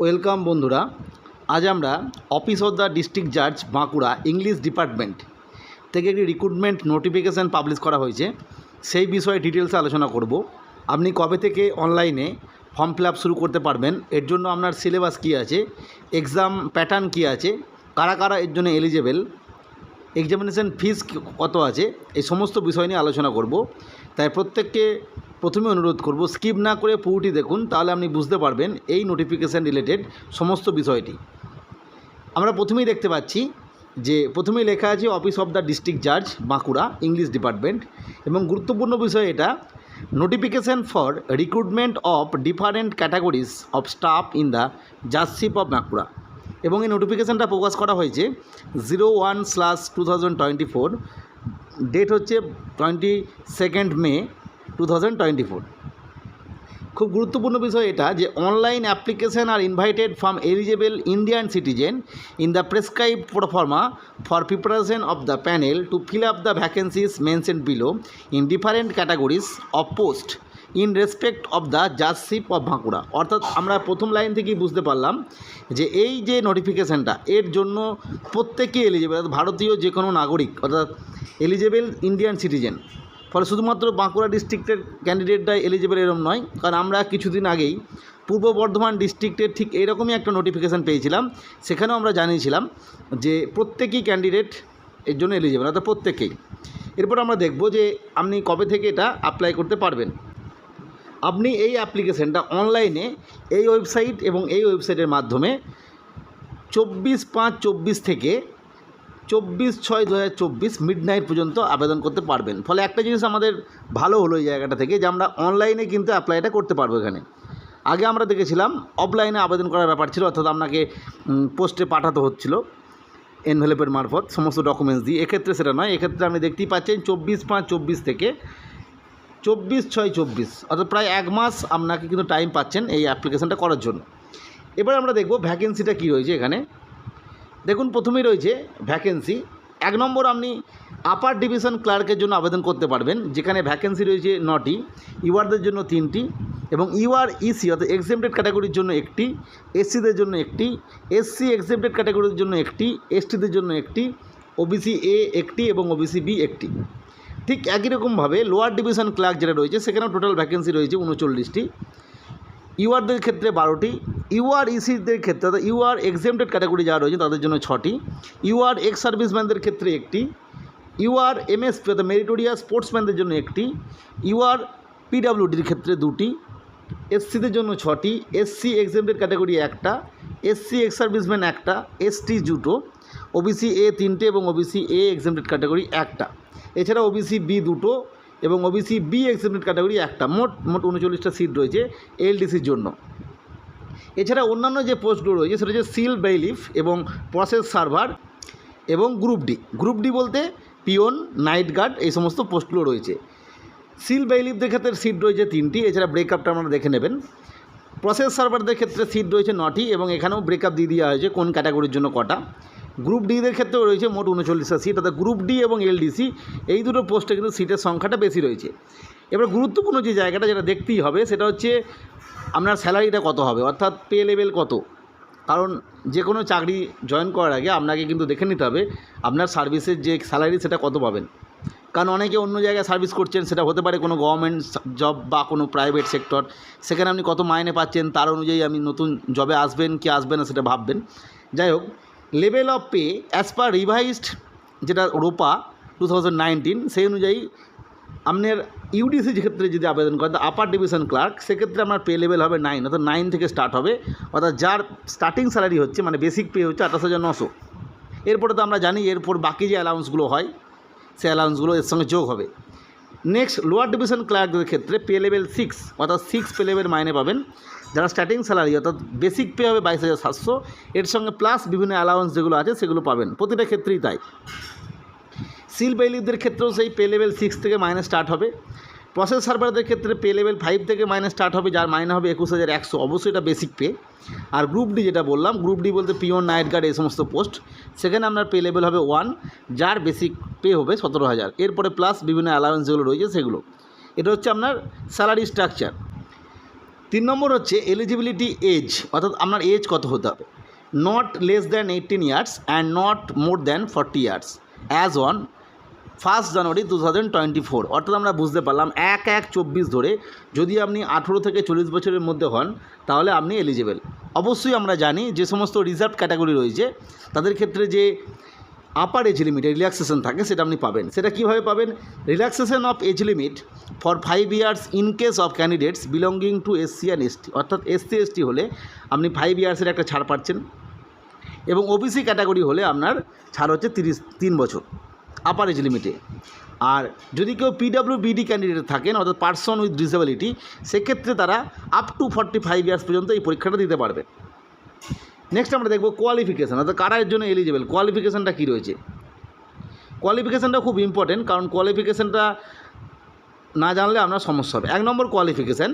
Welcome বন্ধুরা, আজ আমরা অফিস অফ দ্য ডিস্ট্রিক্ট জাজ বাঁকুড়া ইংলিশ ডিপার্টমেন্ট থেকে একটি রিক্রুটমেন্ট নোটিফিকেশান পাবলিশ করা হয়েছে। সেই বিষয়ে ডিটেলসে আলোচনা করব। আপনি কবে থেকে অনলাইনে ফর্ম ফিল শুরু করতে পারবেন? এর জন্য আপনার সিলেবাস কী আছে? এক্সাম প্যাটার্ন কী আছে? কারা কারা এর জন্য এলিজেবেল এক্সামিনেশন ফিস কত আছে? এই সমস্ত বিষয় নিয়ে আলোচনা করব। তাই প্রত্যেককে প্রথমে অনুরোধ করব স্কিপ না করে পুরোটি দেখুন, তাহলে আপনি বুঝতে পারবেন এই নোটিফিকেশান রিলেটেড সমস্ত বিষয়টি। আমরা প্রথমেই দেখতে পাচ্ছি যে প্রথমেই লেখা আছে অফিস অফ দ্য ডিস্ট্রিক্ট জাজ বাঁকুড়া ইংলিশ ডিপার্টমেন্ট এবং গুরুত্বপূর্ণ বিষয় এটা notification for recruitment of different categories of staff in the judgeship of Bankura এবং এই নোটিফিকেশানটা প্রকাশ করা হয়েছে zero one slash two thousand twenty four date হচ্ছে twenty second May two thousand twenty four খুব গুরুত্বপূর্ণ বিষয় এটা যে online application are invited from eligible Indian citizen in the prescribe proforma for preparation of the panel to fill up the vacancies mention below in different categories of post in respect of the judgeship of Bankura অর্থাৎ আমরা প্রথম line থেকেই বুঝতে পারলাম যে এই যে নোটিফিকেশানটা এর জন্য প্রত্যেকেই এলিজেবল অর্থাৎ ভারতীয় যে কোনো নাগরিক, অর্থাৎ এলিজেবল ইন্ডিয়ান সিটিজেন ফলে শুধুমাত্র বাঁকুড়া ডিস্ট্রিক্টের ক্যান্ডিডেটটাই এলিজেবল এরম নয়, কারণ আমরা কিছুদিন আগেই পূর্ব বর্ধমান ডিস্ট্রিক্টের ঠিক এরকমই একটা নোটিফিকেশান পেয়েছিলাম। সেখানেও আমরা জানিয়েছিলাম যে প্রত্যেকেই ক্যান্ডিডেট এর জন্য এলিজেবল অর্থাৎ প্রত্যেকেই। এরপর আমরা দেখব যে আপনি কবে থেকে এটা অ্যাপ্লাই করতে পারবেন। আপনি এই অ্যাপ্লিকেশানটা অনলাইনে এই ওয়েবসাইট এবং এই ওয়েবসাইটের মাধ্যমে চব্বিশ পাঁচ চব্বিশ থেকে চব্বিশ ছয় দু হাজার চব্বিশ মিড নাইট পর্যন্ত আবেদন করতে পারবেন। ফলে একটা জিনিস আমাদের ভালো হলো এই জায়গাটা থেকে যে আমরা অনলাইনে কিন্তু অ্যাপ্লাইটা করতে পারব এখানে। আগে আমরা দেখেছিলাম অফলাইনে আবেদন করার ব্যাপার ছিল, অর্থাৎ আপনাকে পোস্টে পাঠাতে হচ্ছিল এনভেলপের মারফত, সমস্ত ডকুমেন্টস দিয়ে। এক্ষেত্রে সেটা নয়, এক্ষেত্রে আপনি দেখতেই পাচ্ছেন চব্বিশ পাঁচ চব্বিশ থেকে চব্বিশ ছয় চব্বিশ, অর্থাৎ প্রায় এক মাস আপনাকে কিন্তু টাইম পাচ্ছেন এই অ্যাপ্লিকেশনটা করার জন্য। এবার আমরা দেখব ভ্যাকেন্সিটা কী রয়েছে এখানে। দেখুন, প্রথমেই রয়েছে ভ্যাকেন্সি এক নম্বর আপনি আপার ডিভিশন ক্লার্কের জন্য আবেদন করতে পারবেন, যেখানে ভ্যাকেন্সি রয়েছে নটি, ইউআরদের জন্য তিনটি এবং ইউআর ইসি অর্থাৎ এক্সেমটেড ক্যাটাগরির জন্য একটি, এসসিদের জন্য একটি, এসসি এক্সেমটেড ক্যাটাগরির জন্য একটি, এসটিদের জন্য একটি ওবিসি এ একটি এবং ওবিসি বি একটি। ঠিক একই রকমভাবে লোয়ার ডিভিশন ক্লার্ক যেটা রয়েছে, সেখানেও টোটাল ভ্যাকেন্সি রয়েছে উনচল্লিশটি। ইউআরদের ক্ষেত্রে বারোটি, ইউআর ইসিদের ক্ষেত্রে, অর্থাৎ ইউআর এক্সেমটেড ক্যাটাগরি যারা রয়েছে তাদের জন্য ছটি, ইউআর এক্স সার্ভিসম্যানদের ক্ষেত্রে একটি, ইউআর এমএসপি অর্থাৎ মেরিটোরিয়া স্পোর্টসম্যানদের জন্য একটি, ইউআর পিডাব্লিউডির ক্ষেত্রে দুটি, এসসিদের জন্য ছটি, এসসি এক্সেমটেড ক্যাটাগরি একটা, এসসি এক্স সার্ভিসম্যান একটা, এসটি জুটো ওবিসি এ তিনটে এবং ওবিসি এ এক্সেমটেড ক্যাটাগরি একটা। এছাড়া ওবিসি বি দুটো এবং ওবিসি বি এক্সেমটেড ক্যাটাগরি একটা। মোট মোট উনচল্লিশটা সিট রয়েছে এলডিসির জন্য। এছাড়া অন্যান্য যে পোস্টগুলো রয়েছে, সেটা হচ্ছে সিল বেইলিফ এবং প্রসেস সার্ভার এবং গ্রুপ ডি গ্রুপ ডি বলতে পিওন নাইট গার্ড এই সমস্ত পোস্টগুলো রয়েছে। সিল বেইলিফদের ক্ষেত্রে সিট রয়েছে তিনটি, এছাড়া ব্রেকআপটা আপনারা দেখে নেবেন। প্রসেস সার্ভারদের ক্ষেত্রে সিট রয়েছে নটি এবং এখানেও ব্রেকআপ দিয়ে দেওয়া হয়েছে কোন ক্যাটাগরির জন্য কটা। গ্রুপ ডিদের ক্ষেত্রেও রয়েছে মোট উনচল্লিশটা সিট, অর্থাৎ গ্রুপ ডি এবং এলডিসি, এই দুটো পোস্টে কিন্তু সিটের সংখ্যাটা বেশি রয়েছে। এবার গুরুত্বপূর্ণ যে জায়গাটা যেটা দেখতেই হবে, সেটা হচ্ছে আপনার স্যালারিটা কত হবে, অর্থাৎ পে লেভেল কত? কারণ যে কোনো চাকরি জয়েন করার আগে আপনাকে কিন্তু দেখে নিতে হবে, আপনার সার্ভিসের যে স্যালারি সেটা কত পাবেন। কারণ অনেকে অন্য জায়গায় সার্ভিস করছেন, সেটা হতে পারে কোনো গভর্নমেন্ট জব বা কোনো প্রাইভেট সেক্টর, সেখানে আপনি কত মাইনে পাচ্ছেন, তার অনুযায়ী আপনি নতুন জবে আসবেন, কি আসবেন না সেটা ভাববেন। যাই হোক level of pay as per revised যেটা রোপা টু থাউজেন্ড নাইনটিন সেই অনুযায়ী আপনার ইউডিসি ক্ষেত্রে যদি আবেদন করেন আপার ডিভিশন ক্লার্ক সেক্ষেত্রে আপনার পে লেভেল হবে নাইন অর্থাৎ নাইন থেকে স্টার্ট হবে। অর্থাৎ যার স্টার্টিং স্যালারি হচ্ছে মানে বেসিক পে হচ্ছে আঠাশ হাজার নশো। এরপরে তো আমরা জানি, এরপর বাকি যে অ্যালাউন্সগুলো হয় সে অ্যালাউন্সগুলো এর সঙ্গে যোগ হবে। নেক্সট লোয়ার ডিভিশন ক্লার্কদের ক্ষেত্রে পে লেভেল সিক্স অর্থাৎ সিক্স পে লেভেল মাইনে পাবেন। যারা স্টার্টিং স্যালারি অর্থাৎ বেসিক পে হবে বাইশ হাজার সাতশো, এর সঙ্গে প্লাস বিভিন্ন অ্যালাউন্স যেগুলো আছে সেগুলো পাবেন। প্রতিটা ক্ষেত্রেই তাই। সিল বেলিদের ক্ষেত্রেও সেই পে লেভেল সিক্স থেকে মাইনে স্টার্ট হবে। প্রসেস সার্ভারদের ক্ষেত্রে পে লেভেল ফাইভ থেকে মাইনে স্টার্ট হবে, যার মাইনে হবে একুশ হাজার একশো। অবশ্যই এটা বেসিক পে আর গ্রুপ ডি যেটা বললাম গ্রুপ ডি বলতে পিওন নাইট গার্ড এই সমস্ত পোস্ট সেখানে আপনার পে লেভেল হবে ওয়ান যার বেসিক পে হবে সতেরো হাজার। এরপরে প্লাস বিভিন্ন অ্যালাউন্স যেগুলো রয়েছে সেগুলো। এটা হচ্ছে আপনার স্যালারি স্ট্রাকচার তিন নম্বর হচ্ছে এলিজিবিলিটি এজ অর্থাৎ আপনার এজ কত হতে হবে। Not less than eighteen years and not more than forty years as on first January two thousand twenty four. অর্থাৎ আমরা বুঝতে পারলাম এক এক চব্বিশ ধরে যদি আপনি আঠেরো থেকে চল্লিশ বছরের মধ্যে হন, তাহলে আপনি এলিজিবল অবশ্যই আমরা জানি যে সমস্ত রিজার্ভ ক্যাটাগরি রয়েছে, তাদের ক্ষেত্রে যে আপার এজ লিমিট রিল্যাক্সেশন থাকে সেটা আপনি পাবেন। সেটা কীভাবে পাবেন? Relaxation of age limit for five years in case of candidates belonging to SC and ST অর্থাৎ এসসি এসটি হলে আপনি ফাইভ ইয়ার্সের একটা ছাড় পাচ্ছেন এবং ওবিসি ক্যাটাগরি হলে আপনার ছাড় হচ্ছে তিরিশ, তিন বছর। আপার এজ লিমিটে আর যদি কেউ পিডাব্লিউ বিডি ক্যান্ডিডেট থাকেন, অর্থাৎ পার্সন উইথ ডিসেবিলিটি সেক্ষেত্রে তারা up to forty five years পর্যন্ত এই পরীক্ষাটা দিতে পারবে নেক্সট আমরা দেখব কোয়ালিফিকেশান অর্থাৎ কারা এর জন্য এলিজিবল কোয়ালিফিকেশানটা কী রয়েছে? কোয়ালিফিকেশানটা খুব ইম্পর্টেন্ট কারণ কোয়ালিফিকেশানটা না জানলে আপনার সমস্যা হবে। এক নম্বর qualification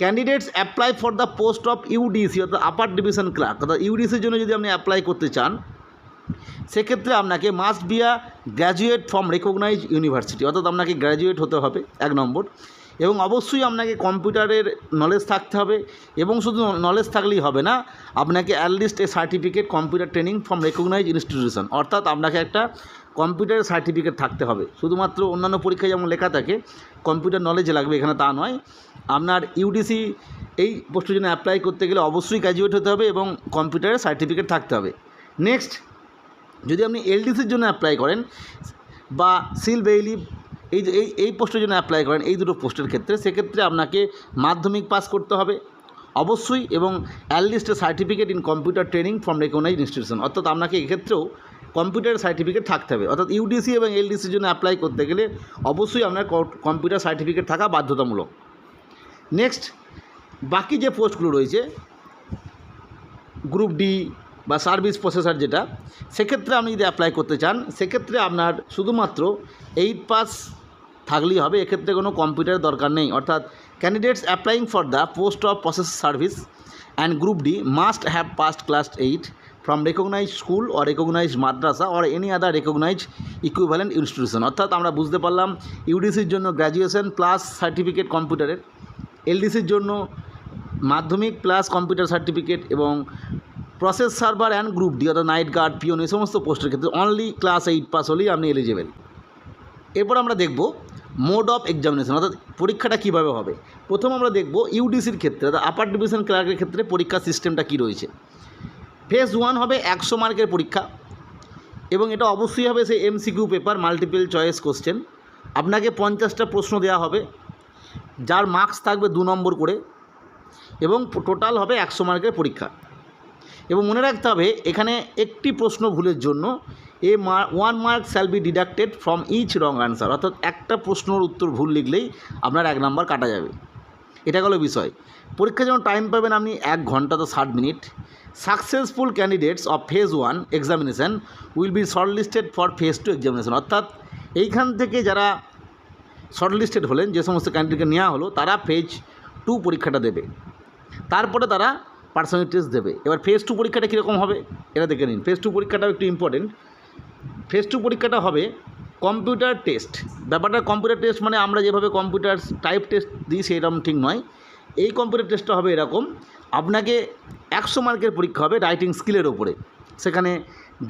candidates apply for the post of UDC অর্থাৎ আপার ডিভিশন ক্লার্ক অর্থাৎ ইউডিসির জন্য যদি আপনি অ্যাপ্লাই করতে চান সেক্ষেত্রে আপনাকে must be a graduate from recognise university অর্থাৎ আপনাকে গ্র্যাজুয়েট হতে হবে, এক নম্বর। এবং অবশ্যই আপনাকে কম্পিউটারের নলেজ থাকতে হবে, এবং শুধু নলেজ থাকলেই হবে না, আপনাকে at least a certificate computer training from recognise institution অর্থাৎ আপনাকে একটা কম্পিউটারের সার্টিফিকেট থাকতে হবে। শুধুমাত্র অন্যান্য পরীক্ষায় যেমন লেখা থাকে কম্পিউটার নলেজ লাগবে এখানে তা নয়। আপনার ইউডিসি এই পোস্টের জন্য অ্যাপ্লাই করতে গেলে অবশ্যই গ্র্যাজুয়েট হতে হবে, এবং কম্পিউটারের সার্টিফিকেট থাকতে হবে। নেক্সট যদি আপনি এলডিসির জন্য অ্যাপ্লাই করেন বা সিল বেইলি এই এই এই পোস্টের জন্য অ্যাপ্লাই করেন, এই দুটো পোস্টের ক্ষেত্রে, সেক্ষেত্রে আপনাকে মাধ্যমিক পাস করতে হবে। অবশ্যই, এবং at least certificate in computer training from recognise institution অর্থাৎ আপনাকে এক্ষেত্রেও কম্পিউটার সার্টিফিকেট থাকতে হবে। অর্থাৎ ইউডিসি এবং এলডিসির জন্য অ্যাপ্লাই করতে গেলে অবশ্যই আপনার কম্পিউটার সার্টিফিকেট থাকা বাধ্যতামূলক। নেক্সট বাকি যে পোস্টগুলো রয়েছে গ্রুপ ডি বা সার্ভিস প্রসেসার যেটা, সেক্ষেত্রে আপনি যদি অ্যাপ্লাই করতে চান, সেক্ষেত্রে আপনার শুধুমাত্র এইট পাস থাকলেই হবে, এক্ষেত্রে কোনো কম্পিউটার দরকার নেই। অর্থাৎ candidates applying for the post of process service and group D must have passed class eight from recognise school or recognise madrasa or any other recognise equivalent institution অর্থাৎ আমরা বুঝতে পারলাম ইউডিসির জন্য গ্র্যাজুয়েশন প্লাস সার্টিফিকেট কম্পিউটারের এলডিসির জন্য Madhyamik plus computer certificate এবং process server and group D অর্থাৎ নাইট গার্ড পিওন এই সমস্ত পোস্টের ক্ষেত্রে অনলি ক্লাস এইট পাস হলেই আপনি এলিজিবেল এরপর আমরা দেখব মোড অফ এক্সামিনেশন অর্থাৎ পরীক্ষাটা কীভাবে হবে। প্রথম আমরা দেখব ইউডিসির ক্ষেত্রে, অর্থাৎ আপার ডিভিশন ক্লার্কের ক্ষেত্রে পরীক্ষার সিস্টেমটা কী রয়েছে। ফেজ ওয়ান হবে একশো মার্কের পরীক্ষা, এবং এটা অবশ্যই হবে সেই MCQ paper multiple choice question আপনাকে পঞ্চাশটা প্রশ্ন দেওয়া হবে, যার মার্কস থাকবে দু নম্বর করে, এবং টোটাল হবে একশো মার্কের পরীক্ষা। এবং মনে রাখতে হবে, এখানে একটি প্রশ্ন ভুলের জন্য, a one mark shall be deducted from each wrong answer অর্থাৎ একটা প্রশ্নর উত্তর ভুল লিখলেই আপনার এক নাম্বার কাটা যাবে। এটা গেলো বিষয়। পরীক্ষা যেমন টাইম পাবেন আপনি এক ঘণ্টা তো ষাট minute successful candidates of phase one examination will be shortlisted for phase two examination অর্থাৎ এইখান থেকে যারা শর্টলিস্টেড হলেন, যে সমস্ত ক্যান্ডিডেটকে নেওয়া হলো, তারা ফেজ টু পরীক্ষাটা দেবে। তারপরে তারা পার্সোনাল টেস্ট দেবে। এবার ফেজ টু পরীক্ষাটা কীরকম হবে? এটা দেখে নিন। ফেজ টু পরীক্ষাটাও একটু ইম্পর্টেন্ট ফেজ টু পরীক্ষাটা হবে কম্পিউটার টেস্ট ব্যাপারটা কম্পিউটার টেস্ট মানে আমরা যেভাবে কম্পিউটার টাইপ টেস্ট দিই সেরকম ঠিক নয়। এই কম্পিউটার টেস্টটা হবে এরকম, আপনাকে একশো মার্কের পরীক্ষা হবে রাইটিং স্কিলের ওপরে সেখানে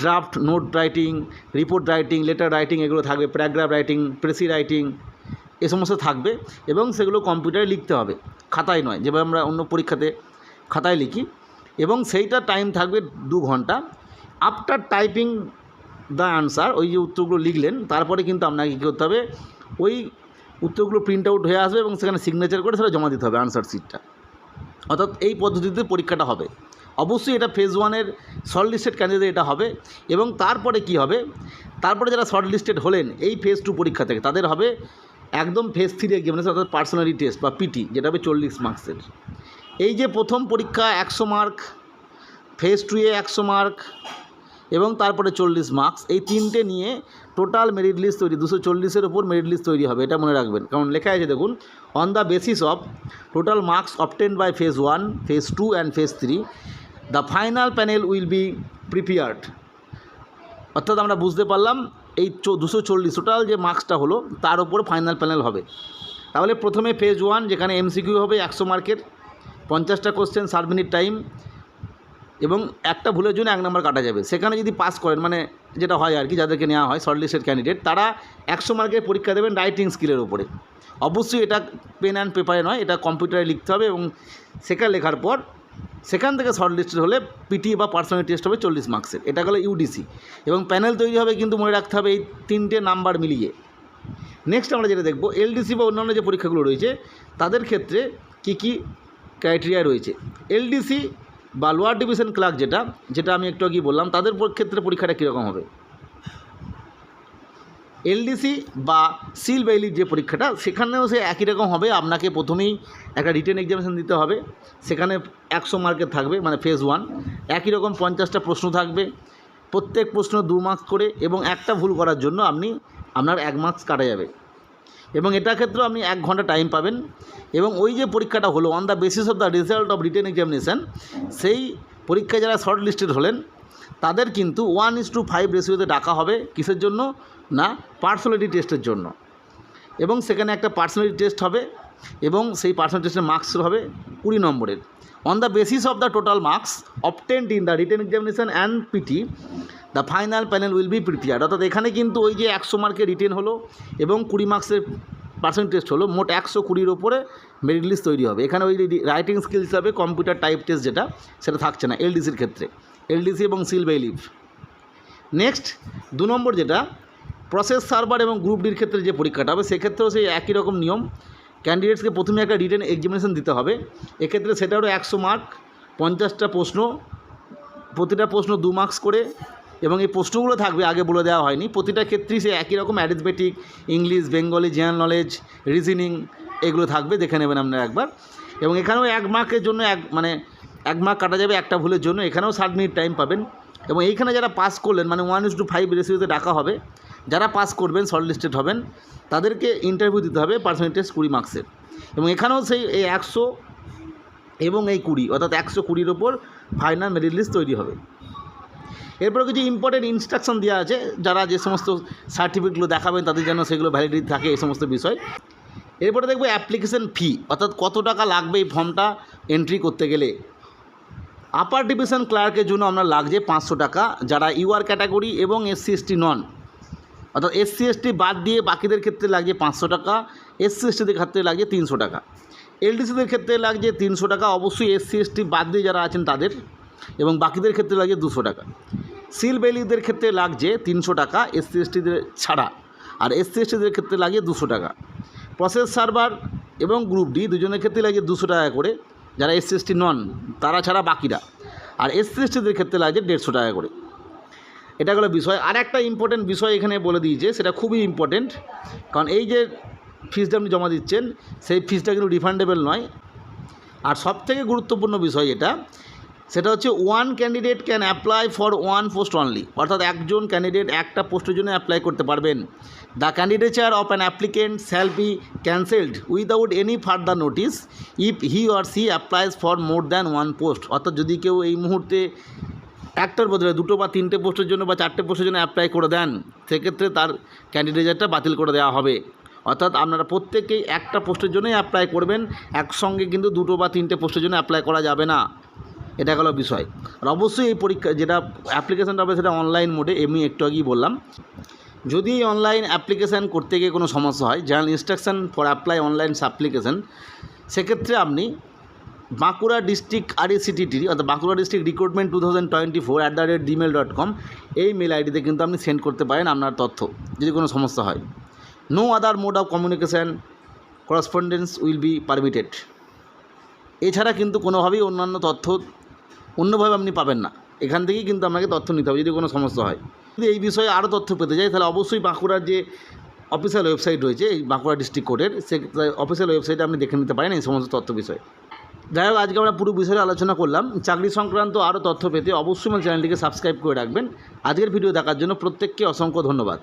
draft note writing report writing letter writing এগুলো থাকবে প্যারাগ্রাফ রাইটিং প্রেসি রাইটিং এ সমস্ত থাকবে এবং সেগুলো কম্পিউটারে লিখতে হবে। খাতায় নয়, যেভাবে আমরা অন্য পরীক্ষাতে খাতায় লিখি এবং সেইটা টাইম থাকবে দু ঘণ্টা। আফটার টাইপিং দ্য আনসার ওই যে উত্তরগুলো লিখলেন, তারপরে কিন্তু আপনাকে কী করতে হবে, ওই উত্তরগুলো প্রিন্ট আউট হয়ে আসবে এবং সেখানে সিগনেচার করে সেটা জমা দিতে হবে আনসার সিটটা অর্থাৎ এই পদ্ধতিতে পরীক্ষাটা হবে। অবশ্যই এটা ফেজ ওয়ানের শর্ট লিস্টেড ক্যান্ডিডেট এটা হবে এবং তারপরে কি হবে, তারপরে যারা শর্ট লিস্টেড হলেন, এই ফেজ টু পরীক্ষা থেকে, তাদের হবে একদম ফেজ থ্রি এক্সামিনেশন অর্থাৎ পার্সোনালি টেস্ট বা পিটি যেটা হবে চল্লিশ মার্কসের এই যে প্রথম পরীক্ষা একশো মার্ক ফেজ টুয়ে একশো মার্ক এবং তারপরে চল্লিশ মার্কস এই তিনটে নিয়ে টোটাল মেরিট লিস্ট তৈরি, দুশো চল্লিশের ওপর মেরিট লিস্ট তৈরি হবে, এটা মনে রাখবেন। কারণ লেখা আছে, দেখুন on the basis of total marks obtain by phase one phase two and phase three the final panel will be prepared অর্থাৎ আমরা বুঝতে পারলাম, এই দুশো চল্লিশ টোটাল যে মার্কসটা হলো, তার ওপর ফাইনাল প্যানেল হবে। তাহলে প্রথমে ফেজ ওয়ান যেখানে এমসিকিউ হবে একশো মার্কের পঞ্চাশটা কোশ্চেন ষাট মিনিট টাইম এবং একটা ভুলের জন্য এক নম্বর কাটা যাবে। সেখানে যদি পাস করেন মানে যেটা হয় আর কি, যাদেরকে নেওয়া হয় শর্টলিস্টেড ক্যান্ডিডেট তারা একশো মার্কের পরীক্ষা দেবেন রাইটিং স্কিলের উপরে। অবশ্যই এটা পেন অ্যান্ড পেপারে নয়, এটা কম্পিউটারে লিখতে হবে এবং সেখানে লেখার পর সেখান থেকে শর্টলিস্টেড হলে পিটি বা পার্সোনাল টেস্ট হবে চল্লিশ মার্কসের এটা হলো ইউডিসি এবং প্যানেল তৈরি হবে কিন্তু মনে রাখতে হবে এই তিনটে নাম্বার মিলিয়ে। নেক্সট আমরা যেটা দেখব এলডিসি বা অন্যান্য যে পরীক্ষাগুলো রয়েছে, তাদের ক্ষেত্রে কি কি ক্রাইটেরিয়া রয়েছে। এলডিসি বা লোয়ার ডিভিশন ক্লার্ক যেটা যেটা আমি একটু আগে বললাম, তাদের ক্ষেত্রে পরীক্ষাটা কীরকম হবে? এলডিসি বা সিল বেইলির যে পরীক্ষাটা, সেখানেও সে একই রকম হবে। আপনাকে প্রথমেই একটা রিটেন এক্সামিনেশন দিতে হবে। সেখানে একশো মার্কের থাকবে মানে ফেজ ওয়ান। একই রকম পঞ্চাশটা প্রশ্ন থাকবে। প্রত্যেক প্রশ্ন দু মার্কস করে এবং একটা ভুল করার জন্য আপনি আপনার এক মার্কস কাটা যাবে। এবং এটার ক্ষেত্রে আপনি এক ঘণ্টা টাইম পাবেন। এবং ওই যে পরীক্ষাটা হলো on the basis of the result of written examination সেই পরীক্ষায় যারা শর্ট লিস্টেড হলেন, তাদের কিন্তু ওয়ান ইস টু ফাইভ রেশিওতে ডাকা হবে কিসের জন্য? না পার্সোনালিটি টেস্টের জন্য। এবং সেখানে একটা পার্সোনালিটি টেস্ট হবে এবং সেই পার্সোনাল টেস্টের মার্কস হবে কুড়ি নম্বরের। On the basis of the total marks obtained in the written examination and PT the final panel will be prepared অর্থাৎ এখানে কিন্তু ওই যে একশো মার্কের রিটেন হলো এবং কুড়ি মার্কসের পার্সেন্ট টেস্ট হলো। মোট একশো কুড়ির ওপরে মেরিট লিস্ট তৈরি হবে। এখানে ওই রাইটিং স্কিল হিসাবে কম্পিউটার টাইপ টেস্ট যেটা, সেটা থাকছে না এলডিসির ক্ষেত্রে। এলডিসি এবং সিল বেইলিভ নেক্সট দু নম্বর যেটা প্রসেস সার্ভার এবং গ্রুপ ডির ক্ষেত্রে যে পরীক্ষাটা হবে, সেক্ষেত্রেও সেই একই রকম নিয়ম। ক্যান্ডিডেটসকে প্রথমে একটা রিটেন এক্সামিনেশন দিতে হবে। এক্ষেত্রে সেটারও একশো মার্ক পঞ্চাশটা প্রশ্ন, প্রতিটা প্রশ্ন দু মার্কস করে এবং এই প্রশ্নগুলো থাকবে, আগে বলে দেওয়া হয়নি। প্রতিটা ক্ষেত্রেই সে একই রকম arithmetic English Bengali general knowledge reasoning এগুলো থাকবে, দেখে নেবেন আপনারা একবার। এবং এখানেও এক মার্কের জন্য এক মানে এক মার্ক কাটা যাবে একটা ভুলের জন্য, এখানেও ষাট মিনিট টাইম পাবেন। এবং এইখানে যারা পাস করলেন মানে ওয়ান ইস টু ফাইভ রেসিওতে ডাকা হবে, যারা পাস করবেন শর্ট লিস্টেড হবেন, তাদেরকে ইন্টারভিউ দিতে হবে পার্সোনাল টেস্ট কুড়ি মার্কসের এবং এখানেও সেই এই একশো এবং এই কুড়ি, অর্থাৎ একশো কুড়ির ওপর ফাইনাল মেরিট লিস্ট তৈরি হবে। এরপরে কিছু ইম্পর্টেন্ট ইনস্ট্রাকশন দেওয়া আছে, যারা যে সমস্ত সার্টিফিকেটগুলো দেখাবেন, তাদের যেন সেগুলো ভ্যালিডিটি থাকে, এই সমস্ত বিষয়। এরপরে দেখব অ্যাপ্লিকেশন ফি অর্থাৎ কত টাকা লাগবে এই ফর্মটা এন্ট্রি করতে গেলে। আপার ডিভিশন ক্লার্কের জন্য আমরা লাগছে পাঁচশো টাকা, যারা ইউআর ক্যাটাগরি এবং এসসি এসটি নন অর্থাৎ এসসি এসটি বাদ দিয়ে বাকিদের ক্ষেত্রে লাগছে পাঁচশো টাকা এসসি এসটিদের ক্ষেত্রে লাগছে তিনশো টাকা। এলডিসিদের ক্ষেত্রে লাগছে তিনশো টাকা, অবশ্যই এসসি এসটি বাদ দিয়ে যারা আছেন তাদের। এবং বাকিদের ক্ষেত্রে লাগে দুশো টাকা। সিল বেলিদের ক্ষেত্রে লাগছে তিনশো টাকা এসসি এসটিদের ছাড়া। আর এসসি এসটিদের ক্ষেত্রে লাগে দুশো টাকা। প্রসেস সার্ভার এবং গ্রুপ ডি দুজনের ক্ষেত্রে লাগে দুশো টাকা করে। যারা এসসি এসটি নন, তারা ছাড়া বাকিরা। আর এসসি এসটিদের ক্ষেত্রে লাগছে দেড়শো টাকা করে। এটা হলো বিষয়। আর একটা ইম্পর্টেন্ট বিষয় এখানে বলে দিয়েছে সেটা খুবই ইম্পর্টেন্ট কারণ এই যে ফিজটা আপনি জমা দিচ্ছেন, সেই ফিজটা কিন্তু রিফান্ডেবল নয়। আর সবথেকে গুরুত্বপূর্ণ বিষয় এটা সেটা হচ্ছে one candidate can apply for one post only অর্থাৎ একজন ক্যান্ডিডেট একটা পোস্টের জন্য অ্যাপ্লাই করতে পারবেন। The candidature of an applicant shall be cancelled without any further notice if he or she applies for more than one post অর্থাৎ যদি কেউ এই মুহূর্তে একটার বদলে দুটো বা তিনটে পোস্টের জন্য বা চারটে পোস্টের জন্য অ্যাপ্লাই করে দেন, সেক্ষেত্রে তার ক্যান্ডিডেটটা বাতিল করে দেওয়া হবে। অর্থাৎ আপনারা প্রত্যেকেই একটা পোস্টের জন্যই অ্যাপ্লাই করবেন, একসঙ্গে কিন্তু দুটো বা তিনটে পোস্টের জন্য অ্যাপ্লাই করা যাবে না। এটা গেল বিষয়। আর অবশ্যই এই পরীক্ষা, যেটা অ্যাপ্লিকেশানটা হবে সেটা অনলাইন মোডে এমনি একটু আগেই বললাম। যদি অনলাইন অ্যাপ্লিকেশান করতে গিয়ে কোনো সমস্যা হয় যেমন instruction for apply online application সেক্ষেত্রে আপনি বাঁকুড়া ডিস্ট্রিক্ট আরএসিটিটি অর্থাৎ Bankura district recruitment two thousand twenty four at the rate Gmail dot com এই মেল আইডিতে কিন্তু আপনি সেন্ড করতে পারেন আপনার তথ্য, যদি কোনো সমস্যা হয়। No other mode of communication correspondence will be permitted এছাড়া কিন্তু কোনোভাবেই অন্যান্য তথ্য অন্যভাবে আপনি পাবেন না। এখান থেকেই কিন্তু আপনাকে তথ্য নিতে হবে যদি কোনো সমস্যা হয়। যদি এই বিষয়ে আরও তথ্য পেতে চাই, তাহলে অবশ্যই বাঁকুড়ার যে অফিসিয়াল ওয়েবসাইট রয়েছে, এই বাঁকুড়া ডিস্ট্রিক্ট কোর্টের, সে অফিসিয়াল ওয়েবসাইটে আপনি দেখে নিতে পারেন এই সমস্ত তথ্য বিষয়ে। যাই হোক, আজকে আমরা পুরো বিষয়ে আলোচনা করলাম। চাকরি সংক্রান্ত আরও তথ্য পেতে অবশ্যই আমার চ্যানেলটিকে সাবস্ক্রাইব করে রাখবেন। আজকের ভিডিও দেখার জন্য প্রত্যেককে অসংখ্য ধন্যবাদ।